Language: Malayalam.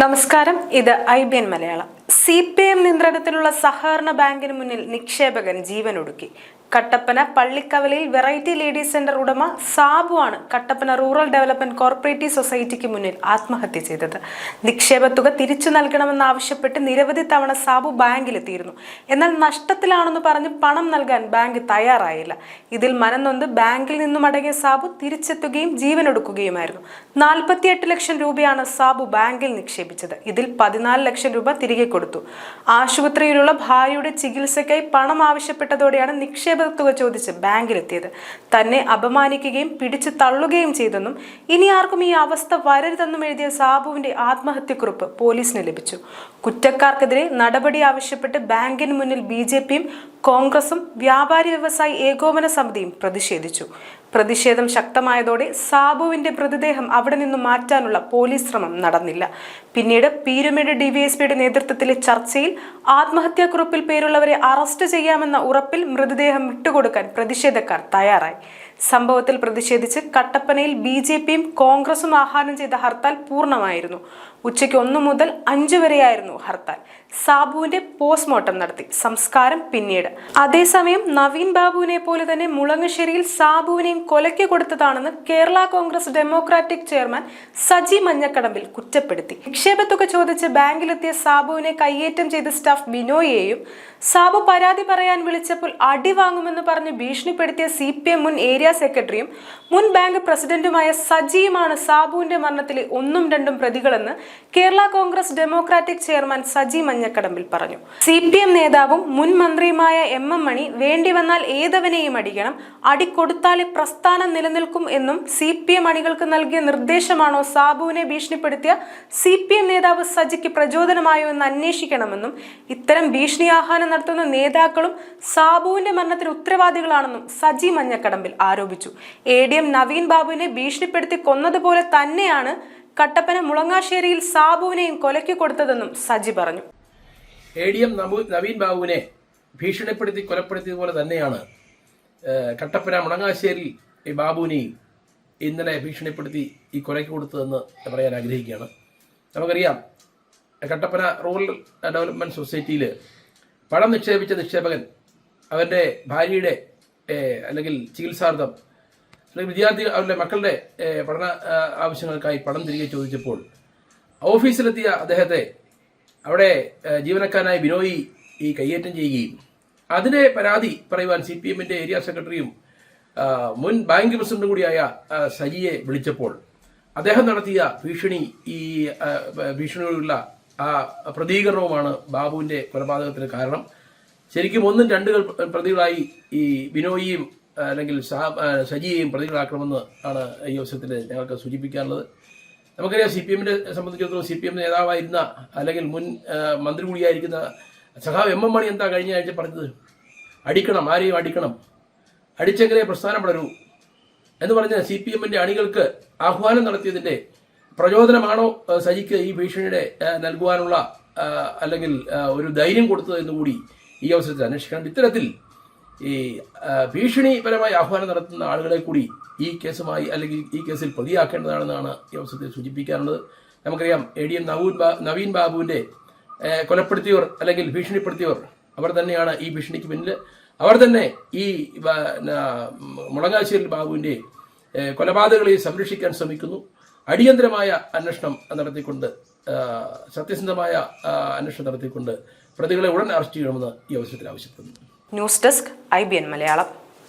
നമസ്കാരം ഇത് I B N Malayalam. C P M നിയന്ത്രണത്തിലുള്ള സഹകരണ ബാങ്കിന് മുന്നിൽ നിക്ഷേപകൻ ജീവനൊടുക്കി. കട്ടപ്പന പള്ളിക്കവലയിൽ വെറൈറ്റി ലേഡീസ് സെന്റർ ഉടമ സാബു ആണ് കട്ടപ്പന റൂറൽ ഡെവലപ്മെന്റ് കോർപ്പറേറ്റീവ് സൊസൈറ്റിക്ക് മുന്നിൽ ആത്മഹത്യ ചെയ്തത്. നിക്ഷേപ തുക തിരിച്ചു നൽകണമെന്നാവശ്യപ്പെട്ട് നിരവധി തവണ സാബു ബാങ്കിലെത്തിയിരുന്നു. എന്നാൽ നഷ്ടത്തിലാണെന്ന് പറഞ്ഞ് പണം നൽകാൻ ബാങ്ക് തയ്യാറായില്ല. ഇതിൽ മനംനൊന്ത് ബാങ്കിൽ നിന്നും അടങ്ങിയ സാബു തിരിച്ചെത്തുകയും ജീവനൊടുക്കുകയുമായിരുന്നു. നാൽപ്പത്തിയെട്ട് ലക്ഷം രൂപയാണ് സാബു ബാങ്കിൽ നിക്ഷേപിച്ചത്. ഇതിൽ പതിനാല് ലക്ഷം രൂപ തിരികെ കൊടുത്തു. ആശുപത്രിയിലുള്ള ഭാര്യയുടെ ചികിത്സയ്ക്കായി പണം ആവശ്യപ്പെട്ടതോടെയാണ് നിക്ഷേപ തുക ചോദിച്ച് ബാങ്കിലെത്തിയത്. തന്നെ അപമാനിക്കുകയും പിടിച്ചു തള്ളുകയും ചെയ്തെന്നും ഇനി ആർക്കും ഈ അവസ്ഥ വരരുതെന്നും എഴുതിയ സാബുവിന്റെ ആത്മഹത്യക്കുറിപ്പ് പോലീസിന് ലഭിച്ചു. കുറ്റക്കാർക്കെതിരെ നടപടി ആവശ്യപ്പെട്ട് ബാങ്കിന് മുന്നിൽ ബി കോൺഗ്രസും വ്യാപാരി വ്യവസായി ഏകോപന സമിതിയും പ്രതിഷേധിച്ചു. പ്രതിഷേധം ശക്തമായതോടെ സാബുവിന്റെ മൃതദേഹം അവിടെ നിന്നും മാറ്റാനുള്ള പോലീസ് ശ്രമം നടന്നില്ല. പിന്നീട് പീരുമേട് ഡിവൈഎസ്പിയുടെ നേതൃത്വത്തിലെ ചർച്ചയിൽ ആത്മഹത്യാക്കുറിപ്പിൽ പേരുള്ളവരെ അറസ്റ്റ് ചെയ്യാമെന്ന ഉറപ്പിൽ മൃതദേഹം വിട്ടുകൊടുക്കാൻ പ്രതിഷേധക്കാർ തയ്യാറായി. സംഭവത്തിൽ പ്രതിഷേധിച്ച് കട്ടപ്പനയിൽ ബി ജെ പിയും കോൺഗ്രസും ആഹ്വാനം ചെയ്ത ഹർത്താൽ പൂർണമായിരുന്നു. ഉച്ചയ്ക്ക് ഒന്നു മുതൽ അഞ്ചു വരെയായിരുന്നു ഹർത്താൽ. സാബുവിന്റെ പോസ്റ്റ്മോർട്ടം നടത്തി. സംസ്കാരം പിന്നീട്. അതേസമയം നവീൻ ബാബുവിനെ പോലെ തന്നെ മുളങ്ങശ്ശേരിയിൽ സാബുവിനെയും കൊലയ്ക്ക് കൊടുത്തതാണെന്ന് കേരള കോൺഗ്രസ് ഡെമോക്രാറ്റിക് ചെയർമാൻ സജി മഞ്ഞക്കടമ്പിൽ കുറ്റപ്പെടുത്തി. നിക്ഷേപത്തുക ചോദിച്ച് ബാങ്കിലെത്തിയ സാബുവിനെ കയ്യേറ്റം ചെയ്ത സ്റ്റാഫ് ബിനോയെയും സാബു പരാതി പറയാൻ വിളിച്ചപ്പോൾ അടി വാങ്ങുമെന്ന് പറഞ്ഞ് ഭീഷണിപ്പെടുത്തിയ സി മുൻ ഏരിയ സെക്രട്ടറിയും മുൻ ബാങ്ക് പ്രസിഡന്റുമായ സജിയുമാണ് സാബുവിന്റെ മരണത്തിലെ ഒന്നും രണ്ടും പ്രതികളെന്ന് കേരള കോൺഗ്രസ് ഡെമോക്രാറ്റിക് ചെയർമാൻ സജി മഞ്ഞക്കടമ്പിൽ പറഞ്ഞു. സി പി എം നേതാവും മുൻ മന്ത്രിയുമായ എം എം മണി വേണ്ടി വന്നാൽ ഏതവനെയും അടിക്കണം അടി കൊടുത്താലേ പ്രസ്ഥാനം നിലനിൽക്കും എന്നും സി പി എം അണികൾക്ക് നൽകിയ നിർദ്ദേശമാണോ സാബുവിനെ ഭീഷണിപ്പെടുത്തിയ സി പി എം നേതാവ് സജിക്ക് പ്രചോദനമായോ എന്ന് അന്വേഷിക്കണമെന്നും ഇത്തരം ഭീഷണി ആഹ്വാനം നടത്തുന്ന നേതാക്കളും സാബുവിന്റെ മരണത്തിന് ഉത്തരവാദികളാണെന്നും സജി മഞ്ഞക്കടമ്പിൽ ആരോപിച്ചു. എ ഡി എം നവീൻ ബാബുവിനെ ഭീഷണിപ്പെടുത്തി കൊന്നതുപോലെ തന്നെയാണ് കട്ടപ്പന മുളങ്ങാശ്ശേരിയിൽ സാബുവിനെയും കൊലയ്ക്ക് കൊടുത്തതെന്നും സജി പറഞ്ഞു. എ ഡി എം നവീൻ ബാബുവിനെ ഭീഷണിപ്പെടുത്തി കൊലപ്പെടുത്തിയതുപോലെ തന്നെയാണ് കട്ടപ്പന മുളങ്ങാശ്ശേരി ഈ ഇന്നലെ ഭീഷണിപ്പെടുത്തി ഈ കൊലയ്ക്ക് കൊടുത്തതെന്ന് പറയാൻ ആഗ്രഹിക്കുകയാണ്. നമുക്കറിയാം കട്ടപ്പന റൂറൽ ഡെവലപ്മെന്റ് സൊസൈറ്റിയിൽ പണം നിക്ഷേപിച്ച നിക്ഷേപകൻ അവരുടെ ഭാര്യയുടെ അല്ലെങ്കിൽ ചികിത്സാർത്ഥം അല്ലെങ്കിൽ വിദ്യാർത്ഥി അവരുടെ മക്കളുടെ പഠന ആവശ്യങ്ങൾക്കായി പണം തിരികെ ചോദിച്ചപ്പോൾ ഓഫീസിലെത്തിയ അദ്ദേഹത്തെ അവിടെ ജീവനക്കാരനായ ബിനോയി ഈ കയ്യേറ്റം ചെയ്യുകയും അതിനെ പരാതി പറയുവാൻ സി പി എമ്മിന്റെ ഏരിയ സെക്രട്ടറിയും മുൻ ബാങ്ക് പ്രസിഡന്റ് കൂടിയായ സജിയെ വിളിച്ചപ്പോൾ അദ്ദേഹം നടത്തിയ ഭീഷണി ഈ ഭീഷണിയോടുള്ള ആ പ്രതികരണവുമാണ് ബാബുവിന്റെ കൊലപാതകത്തിന് കാരണം. ശരിക്കും ഒന്നും രണ്ടുകൾ പ്രതികളായി ഈ ബിനോയിയും അല്ലെങ്കിൽ സജിയെയും പ്രതികളാക്കണമെന്ന് ആണ് ഈ അവസരത്തിൽ ഞങ്ങൾക്ക് സൂചിപ്പിക്കാനുള്ളത്. നമുക്കറിയാം സി പി എമ്മിനെ സംബന്ധിച്ചിടത്തോളം സി പി എം നേതാവായിരുന്ന അല്ലെങ്കിൽ മുൻ മന്ത്രി കൂടിയായിരിക്കുന്ന സഹാബ് എം എം മണി എന്താ കഴിഞ്ഞ ആഴ്ച പറഞ്ഞത്? അടിക്കണം ആരെയും അടിക്കണം. അടിച്ചെങ്കിലേ പ്രസ്ഥാനം വളരൂ എന്ന് പറഞ്ഞ സി പി എമ്മിന്റെ അണികൾക്ക് ആഹ്വാനം നടത്തിയതിന്റെ പ്രചോദനമാണോ സജിക്ക് ഈ ഭീഷണിയുടെ നൽകുവാനുള്ള അല്ലെങ്കിൽ ഒരു ധൈര്യം കൊടുത്തത് എന്നുകൂടി ഈ അവസരത്തിൽ അന്വേഷിക്കണം ഇത്തരത്തിൽ ഈ ഭീഷണിപരമായി ആഹ്വാനം നടത്തുന്ന ആളുകളെ കൂടി ഈ കേസുമായി അല്ലെങ്കിൽ ഈ കേസിൽ പ്രതിയാക്കേണ്ടതാണെന്നാണ് ഈ അവസരത്തിൽ സൂചിപ്പിക്കാറുള്ളത് നമുക്കറിയാം എ ഡി എം നവീൻ ബാ നവീൻ ബാബുവിന്റെ ഏ, കൊലപ്പെടുത്തിയവർ അല്ലെങ്കിൽ ഭീഷണിപ്പെടുത്തിയവർ അവർ തന്നെയാണ് ഈ ഭീഷണിക്ക് പിന്നിൽ അവർ തന്നെ ഈ മുളങ്ങാശ്ശേരി കൊലപാതകങ്ങളെ കൊലപാതകളെ സംരക്ഷിക്കാൻ ശ്രമിക്കുന്നു. അടിയന്തരമായ അന്വേഷണം നടത്തിക്കൊണ്ട് സത്യസന്ധമായ അന്വേഷണം നടത്തിക്കൊണ്ട് പ്രതികളെ ഉടൻ അറസ്റ്റ് ചെയ്യണമെന്ന് ഈ അവസരത്തിൽ ആവശ്യപ്പെടുന്നു. News desk I B N Malayalam.